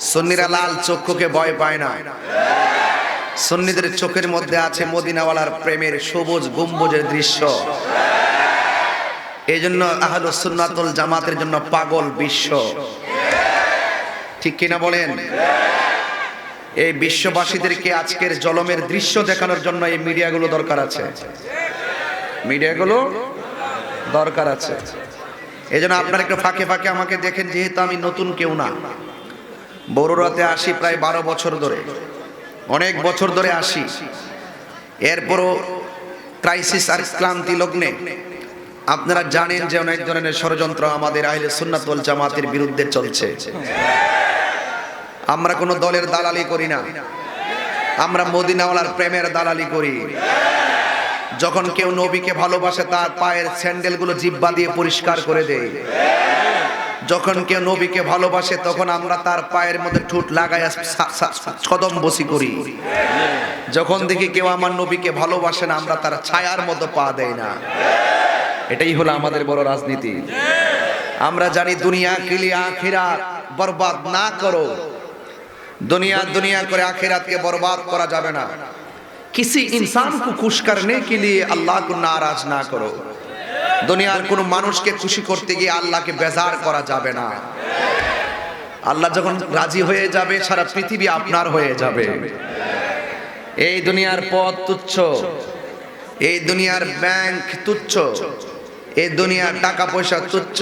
সুন্নিরা লাল চক্ষুকে ভয় পায় না। সুন্নিদের চোখের মধ্যে আছে মদিনাওয়ালার প্রেমের সবুজ গম্বুজের দৃশ্য। এই জন্য আহলু সুন্নাতুল জামাতের জন্য পাগল বিশ্ব। ঠিক কিনা বলেন? এই বিশ্ববাসীদেরকে আজকের জলমের দৃশ্য দেখানোর জন্য এই মিডিয়াগুলো দরকার আছে। মিডিয়াগুলো দরকার আছে। এই জন্য আপনার একটু ফাঁকে ফাঁকে আমাকে দেখেন, যেহেতু আমি নতুন কেউ না। বড়রাতে আসি প্রায় বারো বছর ধরে। অনেক বছর ধরে আসি। এরপরও ক্রাইসিস আর ক্লান্তি লগ্নে আপনারা জানেন যে অনেক ধরনের ষড়যন্ত্র আমাদের আহলে সুন্নাতুল জামাতের বিরুদ্ধে চলছে। আমরা কোনো দলের দালালি করি না। আমরা মদিনাওয়ালার প্রেমের দালালি করি। যখন কেউ নবীকে ভালোবাসে, তার পায়ের স্যান্ডেলগুলো জিব্বা দিয়ে পরিষ্কার করে দেয়। যখন কেউ নবীকে ভালোবাসে তখন আমরা তার পায়ের মধ্যে ঠুট লাগাই কদম বসি করি যখন দেখি কেউ আমার নবীকে ভালোবাসে না আমরা তার ছায়ার মতো পা দেয় না এটাই হলো আমাদের বড় রাজনীতি আমরা জানি দুনিয়া কিলি আখিরাত বরবাদ না করো दुनिया दुनिया করে আখিরাতকে বরবাদ করা যাবে না किसी इंसान को खुश करने के लिए अल्लाह को नाराज ना करो দুনিয়ার কোনো মানুষকে খুশি করতে গিয়ে আল্লাহকে বেজার করা যাবে না। আল্লাহ যখন রাজি হয়ে যাবে, সারা পৃথিবী আপনার হয়ে যাবে। এই দুনিয়ার পথ তুচ্ছ, এই দুনিয়ার ব্যাংক তুচ্ছ, এই দুনিয়ার টাকা পয়সা তুচ্ছ।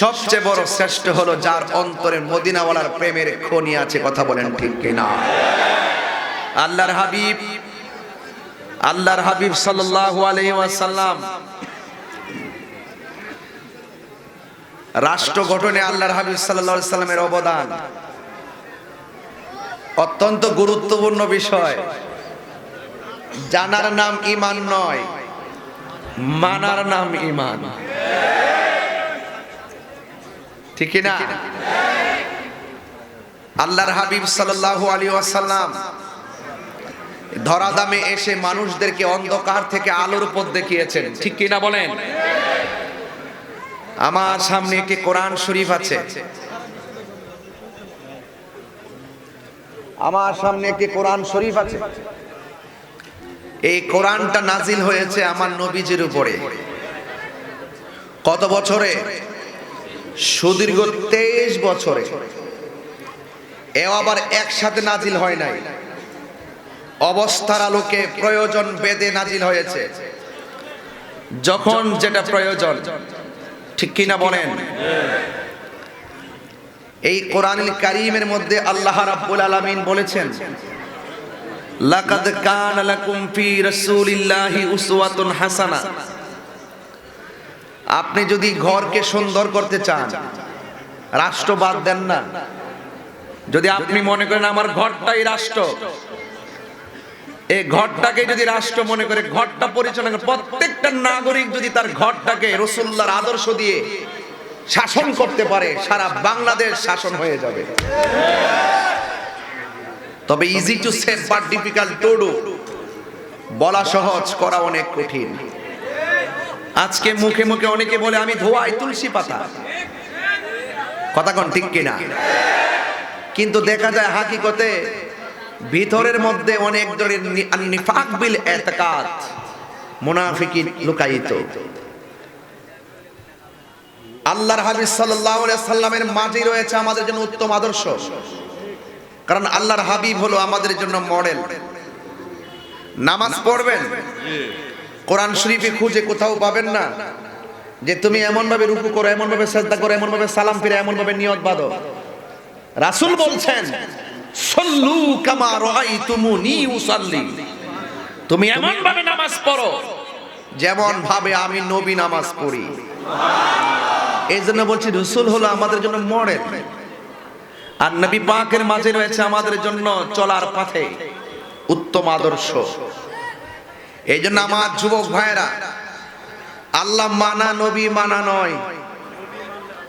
সবচেয়ে বড় শ্রেষ্ঠ হলো যার অন্তরে মদিনাওয়ালার প্রেমের খনি আছে, কথা বলেন ঠিক কিনা। আল্লাহর হাবিব আল্লাহর হাবিব সাল্লাল্লাহু আলাইহি ওয়াসাল্লাম রাষ্ট্র গঠনে আল্লাহর হাবিব আলাইহি সাল্লামের অবদান। অত্যন্ত গুরুত্বপূর্ণ বিষয়। জানার নাম ঈমান নয়, মানার নাম ঈমান। ঠিক না? আল্লাহর হাবিব সাল্লাল্লাহু আলাইহি ওয়াসাল্লাম ধরাধামে এসে মানুষদেরকে অন্ধকার থেকে আলোর পথ দেখিয়েছেন। ঠিক কি না বলেন? আমার সামনে একটি কোরআন শরীফ আছে। আমার সামনে একটি কোরআন শরীফ আছে। এই কোরআনটা নাজিল হয়েছে আমার নবীজির উপরে। কত বছরে? সুদীর্ঘ তেইশ বছরে। এও আবার একসাথে নাজিল হয় নাই। অবস্থার আলোকে প্রয়োজন বেদে নাজিল হয়েছে। যখন যেটা প্রয়োজন ঠিক কিনা বলেন? এই কোরআন কারিমের মধ্যে আল্লাহ রাব্বুল আলামিন বলেছেন, লাকাদ কানা লাকুম ফি রাসূলিল্লাহি উসওয়াতুন হাসানা। আপনি যদি ঘরকে সুন্দর করতে চান, রাষ্ট্র বাদ দেন না। যদি আপনি মনে করেন আমার ঘরটাই রাষ্ট্র এই ঘরটাকে যদি রাষ্ট্র মনে করে, ঘরটা পরিচালনা করে, প্রত্যেকটা নাগরিক যদি তার ঘরটাকে রসুল্লাহর আদর্শ দিয়ে শাসন করতে পারে, সারা বাংলাদেশ শাসন হয়ে যাবে। তবে easy to say but difficult to do বলা সহজ, করা অনেক কঠিন। আজকে মুখে মুখে অনেকে বলে, আমি ধোয়াই তুলসী পাতা। কথা কোন ঠিক কিনা? কিন্তু দেখা যায়, হাকিকতে ভিতরের মধ্যে অনেক ধরনের এতকাত মুনাফিকি লুকায়িত। আল্লাহর হাবিব সাল্লাল্লাহু আলাইহি সাল্লামের মাঝে রয়েছে আমাদের জন্য উত্তম আদর্শ। কারণ আল্লাহর হাবিব হলো আমাদের জন্য মডেল। নামাজ পড়বেন। কোরআন শরীফে খুঁজে কোথাও পাবেন না। যে তুমি এমন ভাবে রুকু করো এমন ভাবে সেজদা করো এমন ভাবে সালাম ফিরে এমন ভাবে নিয়ত বাঁধো। রাসূল বলছেন সল্লু কামা উসাল্লি। তুমি এমন ভাবে নামাজ পড়ো যেমন ভাবে আমি নবী নামাজ পড়ি। এই জন্য বলছি রসুল হলো আমাদের জন্য মডেল। আর নবী পাকের মাঝে রয়েছে আমাদের জন্য চলার পথে উত্তম আদর্শ। এই জন্য আমার যুবক ভাইরা আল্লাহ মানা নবী মানা নয়।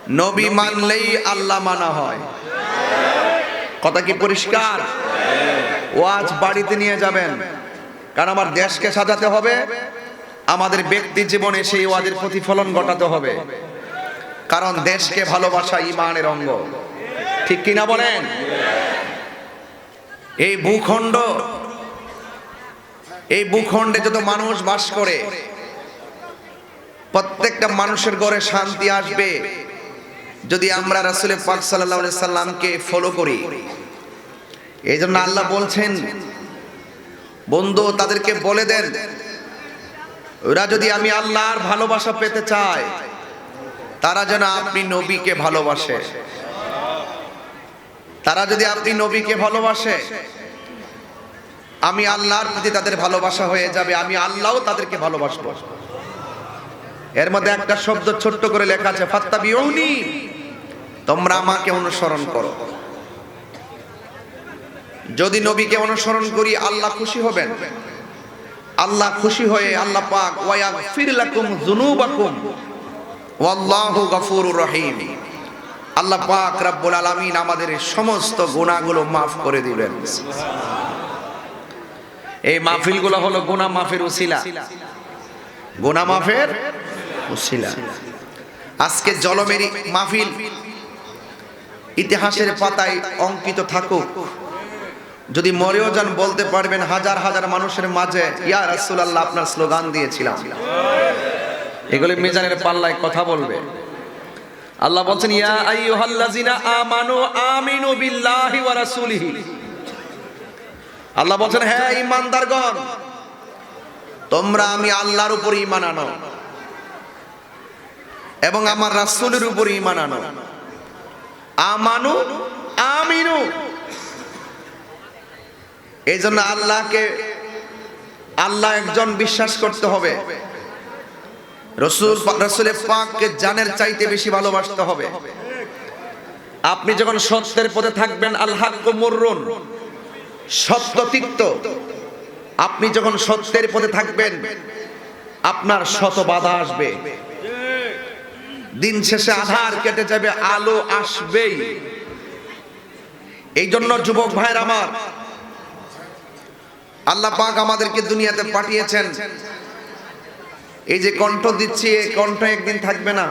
নবী মানলেই আল্লাহ মানা হয়। কথা কি পরিষ্কার? ওয়াজ বাড়িতে নিয়ে যাবেন। কারণ আমার দেশকে সাজাতে হবে, আমাদের ব্যক্তি জীবনে সেই ওয়াজের প্রতিফলন ঘটাতে হবে। কারণ দেশকে ভালোবাসা ইমানের অঙ্গ। ঠিক কিনা বলেন? এই ভূখণ্ড, এই ভূখণ্ডে যত মানুষ বাস করে, প্রত্যেকটা মানুষের ঘরে শান্তি আসবে। যদি আমরা রাসুলের পাক সাল্লাহ সাল্লামকে ফলো করি এই জন্য আল্লাহ বলছেন, বন্ধু, তাদেরকে বলে দেন, ওরা যদি আমি আল্লাহর ভালোবাসা পেতে চায়, তারা যেন আপনি নবীকে ভালোবাসে। তারা যদি আপনি নবীকে ভালোবাসে, আমি আল্লাহর প্রতি তাদের ভালোবাসা হয়ে যাবে, আমি আল্লাহও তাদেরকে ভালোবাসবো। এর মধ্যে একটা শব্দ ছোট্ট করে লেখা আছে ফাত্তা বিউনি তোমরা আমাকে অনুসরণ করো। যদি নবীকে অনুসরণ করি, আল্লাহ খুশি হবেন। আল্লাহ খুশি হয়ে আল্লাহ পাক ওয়াগফির লাকুম যুনুবাকুম। ওয়াল্লাহু গফুরুর রহিম। আল্লাহ পাক রব্বুল আলামিন আমাদের সমস্ত গুনাহগুলো মাফ করে দিবেন। এই মাহফিলগুলো হলো গুনাহ মাফের উসিলা। গুনাহ মাফের আজকে জলমেরি মাহফিল ইতিহাসের পাতায় অঙ্কিত থাকুক। যদি মরেও যান, বলতে পারবেন হাজার হাজার মানুষের মাঝে, ইয়া রাসূলুল্লাহ, আপনার স্লোগান দিয়েছিলাম। এগুলি মিজানের পাল্লায় কথা বলবে। আল্লাহ বলছেন, ইয়া আইয়ুহাল্লাযিনা আমানু আমিনু বিল্লাহি ওয়া রাসূলিহি। আল্লাহ বলছেন হ্যাঁ ঈমানদারগণ তোমরা আমি আল্লাহর উপর ঈমান আনো। এবং আমার রাসূলের উপর ঈমান আনো। আমানু, আমিনু। এই জন্য আল্লাহকে, আল্লাহ একজন বিশ্বাস করতে হবে। রসুল, রসুলের পাককে জানের চাইতে বেশি ভালোবাসতে হবে। আপনি যখন সত্যের পথে থাকবেন আল্লাহ মুররুন, সত্য তিক্ত। আপনি যখন সত্যের পথে থাকবেন, আপনার শত বাধা আসবে। দিন শেষে আধার কেটে যাবে, আলো আসবেই। এই জন্য যুবক ভাইয়ের আমার, আল্লাহ পাক আমাদেরকে দুনিয়াতে পাঠিয়েছেন। এই যে কণ্ঠ দিচ্ছি, এই কণ্ঠ একদিন থাকবে না।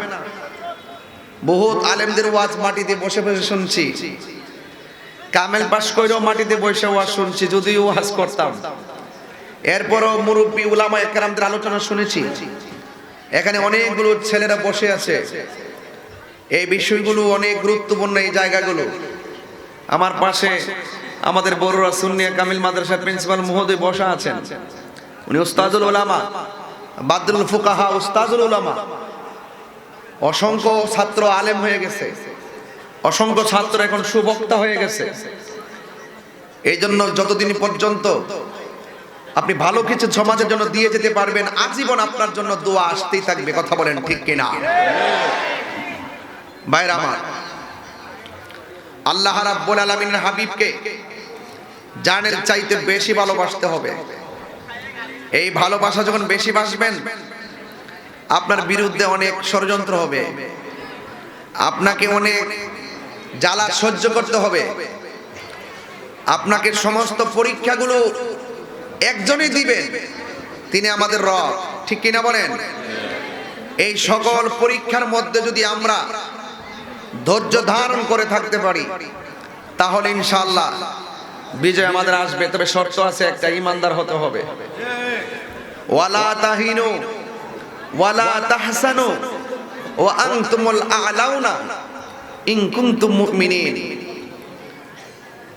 বহুত আলেমদের ওয়াজ মাটিতে বসে বসে শুনছি। কামেল পাশ কইরেও মাটিতে বসে ওয়াজ শুনছি, যদিও ওয়াজ করতাম। এরপরও মুরব্বী উলামা একরামদের আলোচনা শুনেছি। এখানে অনেকগুলো ছেলেরা বসে আছে। এই বিষয়গুলো অনেক গুরুত্বপূর্ণ এই জায়গাগুলো। আমার পাশে আমাদের বড়রা সুন্নিয়া কামিল মাদ্রাসার প্রিন্সিপাল মহোদয় বসা আছেন। উনি উস্তাদুল ওলামা বাদরুল ফুকাহা উস্তাদুল ওলামা অসংখ্য ছাত্র আলেম হয়ে গেছে। অসংখ্য ছাত্র এখন সুবক্তা হয়ে গেছে। এই জন্য যতদিন পর্যন্ত আপনি ভালো কিছু সমাজের জন্য দিয়ে যেতে পারবেন, আজীবন আপনার জন্য দোয়া আসতেই থাকবে, কথা বলেন ঠিক কিনা? বাইরে আমার, আল্লাহ রাব্বুল আলামিনের হাবিবকে জানের চাইতে বেশি ভালোবাসতে হবে। এই ভালোবাসা যখন বেশি বাসবেন, আপনার বিরুদ্ধে অনেক ষড়যন্ত্র হবে, আপনাকে অনেক জ্বালা সহ্য করতে হবে, আপনাকে সমস্ত পরীক্ষাগুলো একজনই দিবেন তিনি আমাদের রব। ঠিক কিনা বলেন? এই সকল পরীক্ষার মধ্যে যদি আমরা ধৈর্য ধারণ করে থাকতে পারি, তাহলে ইনশাল্লাহ বিজয় আমাদের আসবে। তবে শর্ত আছে একটা ইমানদার হতে হবে। ওয়ালা তাহিনু, ওয়ালা তাহসানু মুমিনিন।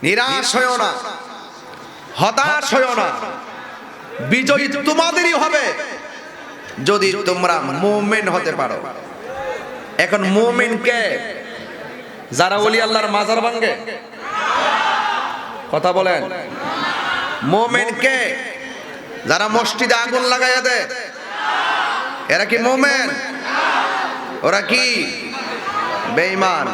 নিরাশ হয়ো না। হতাশ হয়ো না। বিজয়ী তোমাদেরই হবে, যদি তোমরা মুমিন হতে পারো। এখন মুমিন কে? যারা ওলি আল্লাহর মাজার ভাঙ্গে কথা বলেন। মোমেন কে? যারা মসজিদে আগুন লাগাইয়া দেয়। এরা কি মোমেন? ওরা কি? বেঈমান।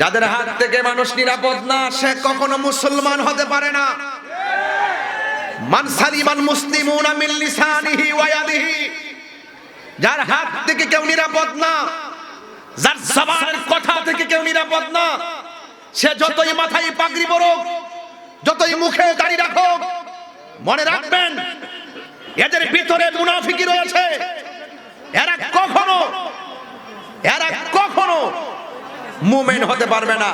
যাদের হাত থেকে মানুষ নিরাপদ না, সে কখনো মুসলমান হতে পারে না। মান সালিমান মুসলিমুনা মিন লিসানিহি ওয়া ইয়াদিহি। যার হাত থেকে কেউ নিরাপদ না, যার জবানের কথা থেকে কেউ নিরাপদ না, সে যতই মাথায় পাগড়ি পরুক, যতই মুখে দাড়ি রাখুক, মনে রাখবেন, এদের ভিতরে মুনাফিকি রয়েছে। এরা কখনো এরা কখনো মুমেন হতে পারবে না,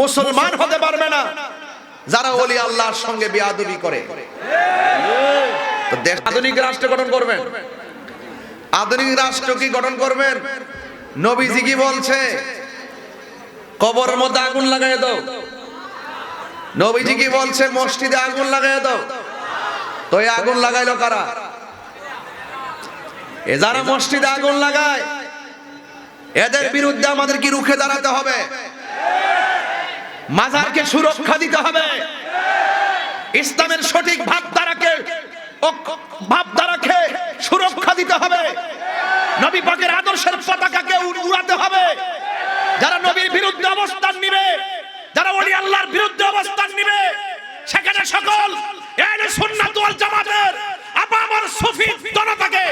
মুসলমান হতে পারবে না, যারা ওলি আল্লাহর সঙ্গে বিয়াদবি করে। আধুনিক রাষ্ট্র গঠন করবেন। আধুনিক রাষ্ট্র কি গঠন করবেন? নবীজি কি বলছে? কবরের মধ্যে আগুন লাগাই দাও। নবীজি কি বলছে? মসজিদে আগুন লাগাই দাও। তো আগুন লাগাইলো কারা? এ যারা মসজিদে আগুন লাগায় এদের বিরুদ্ধে আমাদের কি রুখে দাঁড়াতে হবে। মাজারকে সুরক্ষা দিতে হবে। ইসলামের সঠিক ভাবধারাকে ভাবধারাকে সুরক্ষা দিতে হবে। নবী পাকের আদর্শের পতাকাকে উড়াতে হবে। যারা নবীর বিরুদ্ধে অবস্থান নিবে, যারা ওলি আল্লাহর বিরুদ্ধে অবস্থান নিবে, সেখানে সকল সুন্নাত ওয়াল জামাতের, আপামর সুফি জনতাকে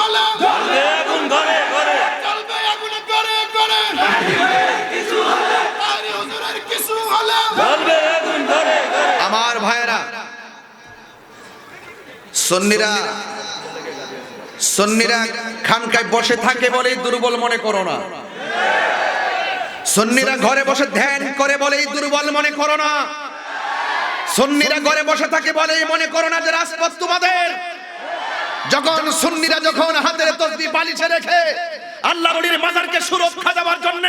হলো চলবে আগুন ঘরে ঘরে। চলবে আগুন ঘরে ঘরে। কিছু হলো। আরে হুজুরের কিছু হলো আমার ভাইয়েরা সন্নিরা সন্নিরা খানকায় বসে থাকে বলেই দুর্বল মনে করো না। সন্নিরা ঘরে বসে ধ্যান করে বলেই দুর্বল মনে করো না। সন্নিরা ঘরে বসে থাকে বলেই মনে করো না যে রাজপথ তোমাদের। যখন সুন্নিরা যখন হাতের তসবি বালিশে রেখে আল্লাহ নবীর মাজারকে সুরক্ষা দেওয়ার জন্য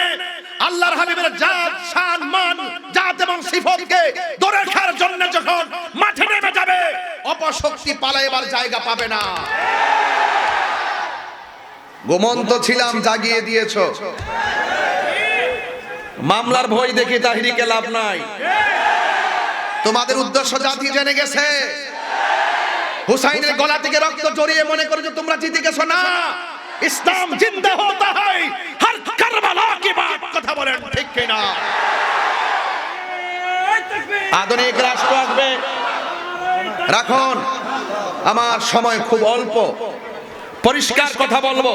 আল্লাহর হাবিবের জাত, শান, মান, জাত এবং সিফতকে ধরে রাখার জন্য যখন মাঠে নেমে যাবে, অপশক্তি পালাইবার জায়গা পাবে না। ঘুমন্ত ছিলাম, জাগিয়ে দিয়েছ। মামলার ভয় দেখি তাহিরিকে লাভ নাই। তোমাদের উদ্দেশ্য জাতি জেনে গেছে হুসাইনের গলা থেকে রক্ত জড়িয়ে মনে করে যে তোমরা জিতে গেছো না। ইসলাম জিন্দা হতা হয়, হর কারবালা কি বাত, কথা বলেন ঠিক কিনা। আধুনিক রাষ্ট্র আসবে। রাখুন, আমার সময় খুব অল্প। পরিষ্কার কথা বলব।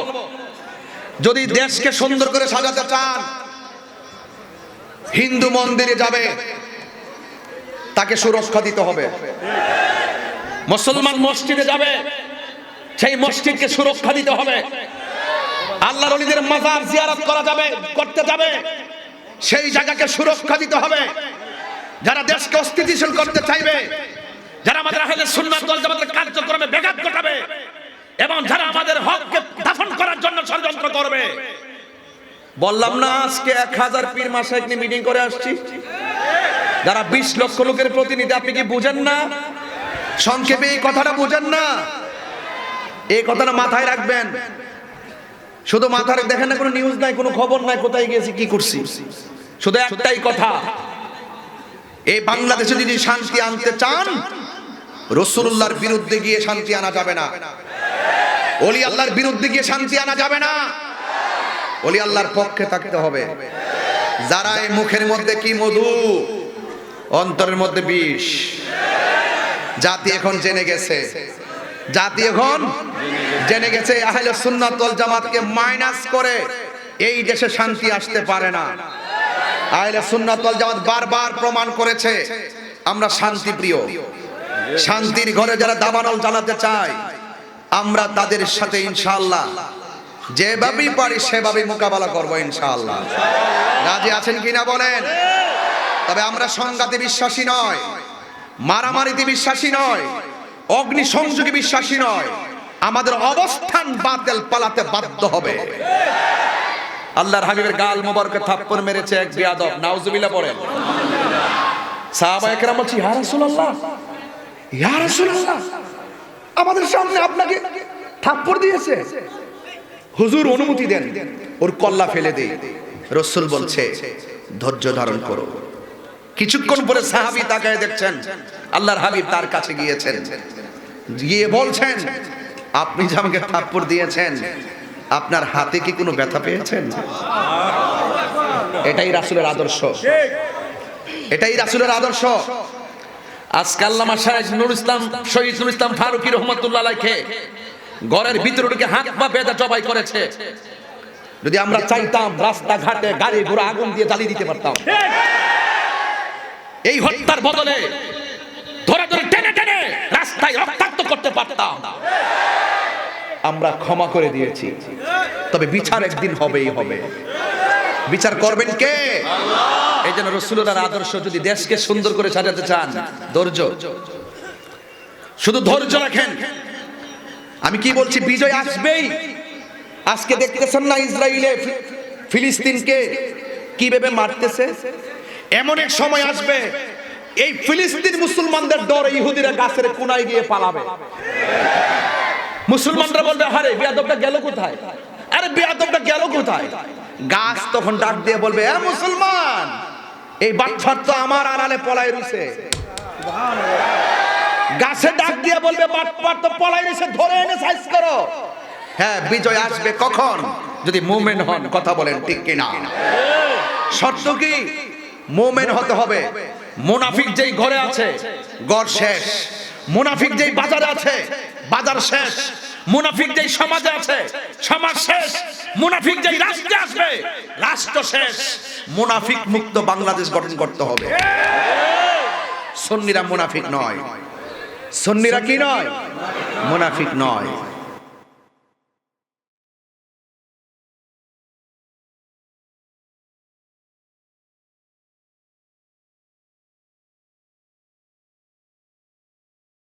যদি দেশকে সুন্দর করে সাজাতে চান, হিন্দু মন্দিরে যাবে, তাকে সুরক্ষা দিতে হবে। মুসলমান মসজিদে যাবে, সেই মসজিদকে সুরক্ষা দিতে হবে। আল্লাহর ওলিদের মাজার জিয়ারত করা যাবে, করতে যাবে, সেই জায়গাকে সুরক্ষা দিতে হবে। যারা দেশকে অস্থিতিশীল করতে চাইবে, যারা আমাদের আহলে সুন্নাত ওয়াল জামাতের কার্যক্রমে ব্যাঘাত ঘটাবে, এবং যারা আমাদের হককে দাফন করার জন্য ষড়যন্ত্র করবে। বললাম না, আজকে এক হাজার পীর মাসাইক নিয়ে মিটিং করে আসছি। যারা বিশ লক্ষ লোকের প্রতিনিধি, আপনি কি বুঝেন না? সংক্ষেপে এই কথাটা বুঝেন না। এই কথাটা মাথায় রাখবেন। শুধু মাথায় দেখেন না, কোনো নিউজ নাই, কোনো খবর নাই, কোথায় গেছি কি করছি? শুধু একটাই কথা। এই বাংলাদেশে যদি শান্তি আনতে চান, রসুল্লাহর বিরুদ্ধে গিয়ে শান্তি আনা যাবে না। অলি আল্লাহর বিরুদ্ধে গিয়ে শান্তি আনা যাবে না। অলি আল্লাহর পক্ষে থাকতে হবে। যারা এই মুখের মধ্যে কি মধু, অন্তরের মধ্যে বিষ। জাতি এখন জেনে গেছে। জাতি এখন জেনে গেছে, আহলে সুন্নাত ওয়াল জামাতকে মাইনাস করে এই দেশে শান্তি আসতে পারে না। আহলে সুন্নাত ওয়াল জামাত বারবার প্রমাণ করেছে, আমরা শান্তি প্রিয় শান্তির ঘরে যারা দাবানল জ্বালাতে চায়, আমরা তাদের সাথে ইনশাআল্লাহ যেভাবেই পারি সেভাবেই মোকাবেলা করব ইনশাআল্লাহ। রাজি আছেন কিনা বলেন? তবে আমরা সংঘাতে বিশ্বাসী নয়। মারামারিতে বিশ্বাসী নয়, অগ্নি সংযোগে বিশ্বাসী নয়, আমাদের অবস্থান বাতিল পালাতে বাধ্য হবে। আল্লাহর হাবিবের গাল মোবারকে থাপ্পড় মেরেছে এক বিয়াদব, নাউজুবিল্লাহ পড়েন। সাহাবা একরাম বলছি, ইয়া রাসূলুল্লাহ ইয়া রাসূলুল্লাহ, আমাদের সামনে আপনাকে থাপ্পড় দিয়েছে। হুজুর অনুমতি দেন, ওর কল্লা ফেলে দেই। রসুল বলছে, ধৈর্য ধারণ করো। কিছুক্ষণ পরে সাহাবি তাকায় দেখছেন, আল্লাহর হাবিব তার কাছে গিয়েছেন। গিয়ে বলছেন, আপনি যে আমাকে থাপ্পড় দিয়েছেন, আপনার হাতে কি কোনো ব্যথা পেয়েছেন? এটাই রাসুলের আদর্শ। এটাই রাসুলের আদর্শ। আজকে আল্লামা শাহেদ নুর ইসলাম, শহীদ নুর ইসলাম ফারুকি রহমতুল্লাহ আলাইকে ঘরের ভিতরে ঢুকে হাত পা বেঁধে জবাই করেছে। যদি আমরা চাইতাম রাস্তাঘাটে গাড়ি ঘোড়া আগুন দিয়ে জ্বালিয়ে দিতে পারতাম। এই হত্যার বদলে ধরে ধরে টেনে টেনে রাস্তায় রক্তাক্ত করতে পারতাম। আমরা ক্ষমা করে দিয়েছি। তবে বিচার একদিন হবেই হবে। বিচার করবেন কে? এই জন্য রসুলের আদর্শ যদি দেশকে সুন্দর করে সাজাতে চান, ধৈর্য। শুধু ধৈর্য রাখেন। আমি কি বলছি, বিজয় আসবেই। আজকে দেখতেছেন না ইসরায়েলে ফিলিস্তিনকে কীভাবে মারতেছে? এমন এক সময় আসবে, এই ফিলিস্তিন মুসলমানদের ডরে ইহুদিরা গাছের কোনায় গিয়ে পালাবে। মুসলমানরা বলবে হারে বিয়াদবটা গেল কোথায়? আরে, বেয়াদবটা গেল কোথায়? গাছ তখন ডাক দিয়ে বলবে, এ মুসলমান, এই বাচ্চার তো আমার আড়ালে পলাই রইছে গাছে ডাক দিয়ে বলবে বাটপার তো পলাই রইছে ধরে এনে সাইজ করো। হ্যাঁ বিজয় আসবে কখন? যদি মুভমেন্ট হন, কথা বলেন ঠিক কিনা? শর্ত কি? মুভমেন্ট হতে হবে। মুনাফিক যেই ঘরে আছে গড় শেষ। মুনাফিক যেই বাজারে আছে, বাজার শেষ। মুনাফিক যেই সমাজে আছে, সমাজ শেষ। মুনাফিক যেই রাষ্ট্রে আসবে, রাষ্ট্র শেষ। মুনাফিক মুক্ত বাংলাদেশ গঠন করতে হবে। সন্নিরা মুনাফিক নয়। সন্নিরা কি নয়? মুনাফিক নয়।